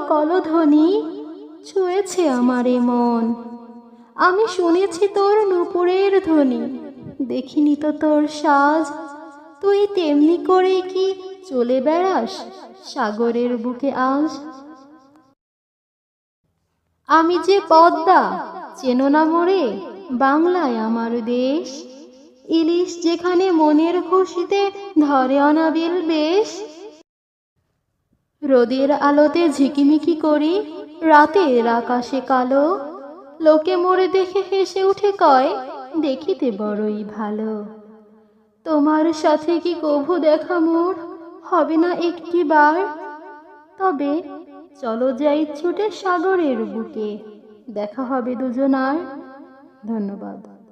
কলধ্বনি ছুঁয়েছে আমারে মন। আমি শুনেছি তোর নুপুরের ধ্বনি। দেখিনি তো তোর সাজ। তুই তেমনি করে কি চলে বেড়াস সাগরের বুকে আজ? আমি যে পদ্মা, চেনো না মোরে, বাংলায় আমার দেশ। ইলিশ যেখানে মনের খুশিতে ধরে অনাবিল বেশ। রোদের আলোতে ঝিকিমিকি করি, রাতের আকাশে কালো। লোকে মোরে দেখে হেসে উঠে কয়, দেখিতে বড়ই ভালো। তোমার সাথে কি কভু দেখা মোর? হবে না একটি বার? তবে চলো যাই ছুটে সাগরের বুকে, দেখা হবে দুজনার। ধন্যবাদ।